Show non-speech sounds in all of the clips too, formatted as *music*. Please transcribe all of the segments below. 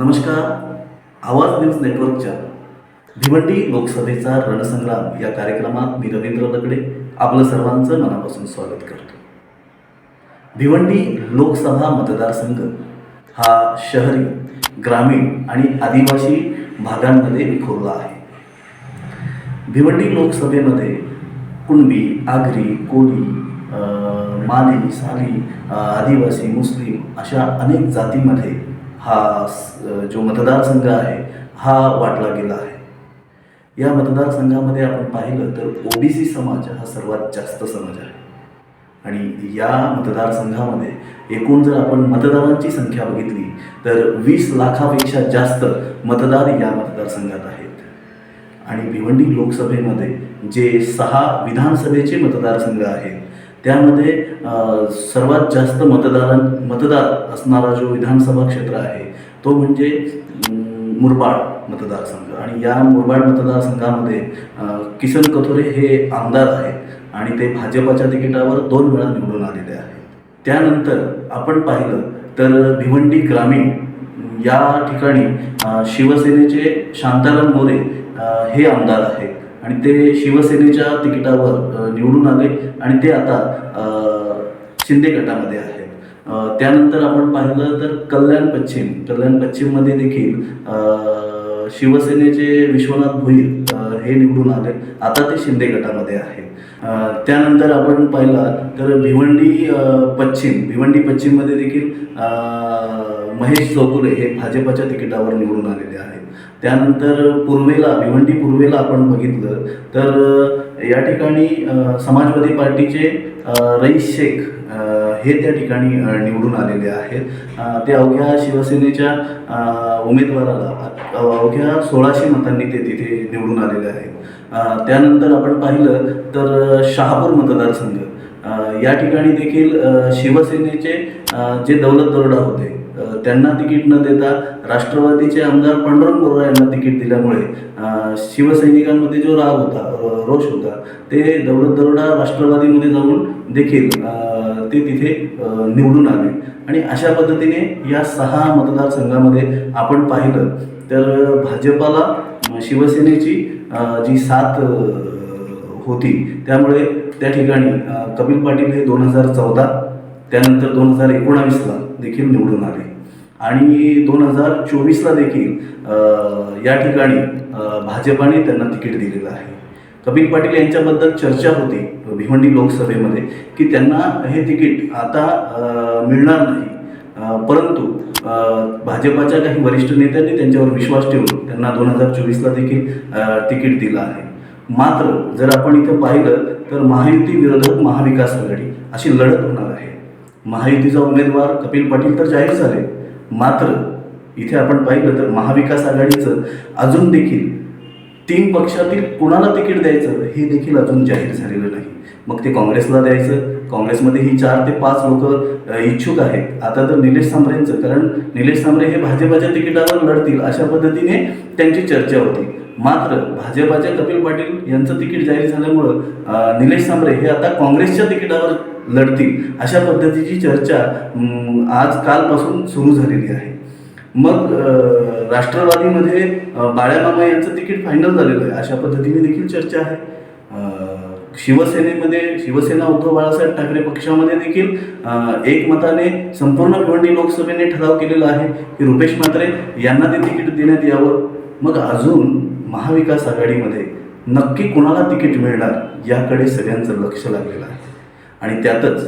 नमस्कार. आवाज न्यूज नेटवर्कच्या भिवंडी लोकसभेचा रणसंग्राम या कार्यक्रमात मी रवींद्र दगडे आपलं सर्वांचं मनापासून स्वागत करतो. भिवंडी लोकसभा मतदारसंघ हा शहरी ग्रामीण आणि आदिवासी भागांमध्ये विखुरला आहे. भिवंडी लोकसभेमध्ये कुणबी आगरी कोळी माली साली आदिवासी मुस्लिम अशा अनेक जातीमध्ये हा जो मतदारसंघ आहे हा वाटला गेला आहे. या मतदारसंघामध्ये आपण पाहिलं तर ओबीसी समाज हा सर्वात जास्त समाज आहे. आणि या मतदारसंघामध्ये एकूण जर आपण मतदारांची संख्या बघितली तर वीस लाखापेक्षा जास्त मतदार या मतदारसंघात आहेत. आणि भिवंडी लोकसभेमध्ये जे सहा विधानसभेचे मतदारसंघ आहेत त्यामध्ये सर्वात जास्त मतदारां मतदार असणारा जो विधानसभा क्षेत्र आहे तो म्हणजे मुरबाड मतदारसंघ. आणि या मुरबाड मतदारसंघामध्ये किसन कथोरे हे आमदार आहेत आणि ते भाजपाच्या तिकिटावर दोन वेळा निवडून आलेले आहेत. त्यानंतर आपण पाहिलं तर भिवंडी ग्रामीण या ठिकाणी शिवसेनेचे शांताराम मोरे हे आमदार आहेत. आणि ते शिवसेनेच्या तिकिटावर निवडून आले आणि ते आता शिंदे गटामध्ये आहेत. त्यानंतर आपण पाहिलं तर कल्याण पश्चिम. कल्याण पश्चिममध्ये देखील अ, शिवसेनेचे विश्वनाथ भोईर हे निवडून आले. आता ते शिंदे गटामध्ये आहे. त्यानंतर आपण पाहिला तर भिवंडी पश्चिम भिवंडी पश्चिममध्ये देखील महेश चौकुले हे भाजपाच्या तिकिटावर निवडून आलेले आहेत. त्यानंतर पूर्वेला भिवंडी पूर्वेला आपण बघितलं तर या ठिकाणी समाजवादी पार्टीचे रईस शेख हे त्या ठिकाणी निवडून आलेले आहेत. ते अवघ्या शिवसेनेच्या उमेदवाराला अवघ्या सोळाशे मतांनी ते तिथे निवडून आलेले आहेत. त्यानंतर आपण पाहिलं तर शहापूर मतदारसंघ. या ठिकाणी देखील शिवसेनेचे जे दौलत दरोडा होते त्यांना तिकीट न देता राष्ट्रवादीचे आमदार पांडुरंग बोरा यांना तिकीट दिल्यामुळे शिवसैनिकांमध्ये जो राग होता रोष होता ते दौलत दरोडा राष्ट्रवादीमध्ये जाऊन देखील ते तिथे निवडून आले. आणि अशा पद्धतीने या सहा मतदारसंघामध्ये आपण पाहिलं तर भाजपाला शिवसेनेची जी साथ होती त्यामुळे त्या ठिकाणी कपिल पाटील हे दोन हजार चौदा त्यानंतर दोन हजार एकोणावीसला देखील निवडून आले. आणि दोन हजार चोवीसला देखील या ठिकाणी भाजपाने त्यांना तिकीट दिलेलं आहे. कपिल पाटील यांच्याबद्दल चर्चा होती भिवंडी लोकसभेमध्ये की त्यांना हे तिकीट आता मिळणार नाही. परंतु भाजपाच्या काही वरिष्ठ नेत्यांनी त्यांच्यावर विश्वास ठेवून त्यांना दोन हजार चोवीसला देखील तिकीट दिलं आहे. मात्र जर आपण इथं पाहिलं तर महायुती विरोधक महाविकास आघाडी अशी लढत होणार महायुतीचा उमेदवार कपिल पाटील तर जाहीर झाले. मात्र इथे आपण पाहिलं तर महाविकास आघाडीचं अजून देखील तीन पक्षातील कुणाला तिकीट द्यायचं हे देखील अजून जाहीर झालेलं नाही. मग ते काँग्रेसला द्यायचं. काँग्रेसमध्ये ही चार ते पाच लोक इच्छुक आहेत. आता तर निलेश सांबरेंचं कारण निलेश सांबरे हे भाजपाच्या तिकिटावर लढतील अशा पद्धतीने त्यांची चर्चा होती. मात्र भाजपाच्या कपिल पाटील यांचं तिकीट जाहीर झाल्यामुळं निलेश सांबरे हे आता काँग्रेसच्या तिकिटावर लढतील अशा पद्धतीची चर्चा आज कालपासून सुरू झालेली आहे. मग राष्ट्रवादीमध्ये बाळ्यामामा यांचं तिकीट फायनल झालेलं आहे. अशा पद्धतीने देखील चर्चा आहे. शिवसेनेमध्ये शिवसेना उद्धव बाळासाहेब ठाकरे पक्षामध्ये देखील एकमताने संपूर्ण भिवंडी लोकसभेने ठराव केलेला आहे की रुपेश म्हात्रे यांना ते तिकीट देण्यात यावं. मग अजून महाविकास आघाडीमध्ये नक्की कुणाला तिकीट मिळणार याकडे सगळ्यांचं लक्ष लागलेलं आहे. आणि त्यातच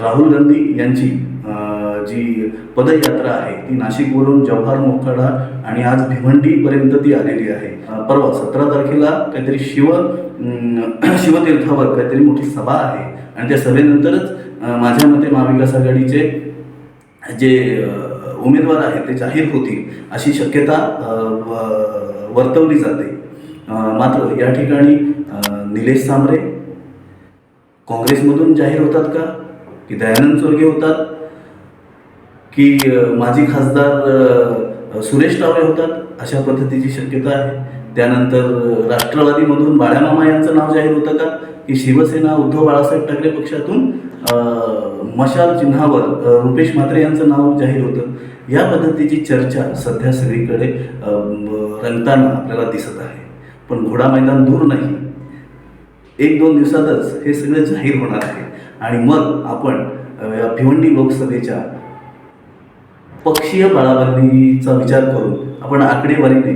राहुल गांधी यांची जी पदयात्रा आहे ती नाशिकवरून जव्हार मोखाडा आणि आज भिवंडीपर्यंत ती आलेली आहे. परवा सतरा तारखेला काहीतरी शिव *clears throat* शिवतीर्थावर काहीतरी मोठी सभा आहे. आणि त्या सभेनंतरच माझ्या मते महाविकास आघाडीचे जे उमेदवार आहेत ते जाहीर होतील अशी शक्यता वर्तवली जाते. मात्र या ठिकाणी निलेश सांबरे काँग्रेसमधून जाहीर होतात का? की दयानंद चोरगे होतात? की माजी खासदार सुरेश टावरे होतात? अशा पद्धतीची शक्यता आहे. त्यानंतर राष्ट्रवादीमधून बाळ्यामामा यांचं नाव जाहीर होतं का? की शिवसेना उद्धव बाळासाहेब ठाकरे पक्षातून मशाल चिन्हावर रुपेश म्हात्रे यांचं नाव जाहीर होतं. या पद्धतीची चर्चा सध्या सगळीकडे रंगताना आपल्याला दिसत आहे. पण घोडा मैदान दूर नाही. एक दोन दिवसातच हे सगळं जाहीर होणार आहे. आणि मग आपण भिवंडी लोकसभेच्या पक्षीय बळाबंदीचा विचार करून आपण आकडेवारीने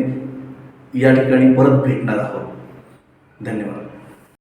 या ठिकाणी परत भेटणार आहोत. धन्यवाद.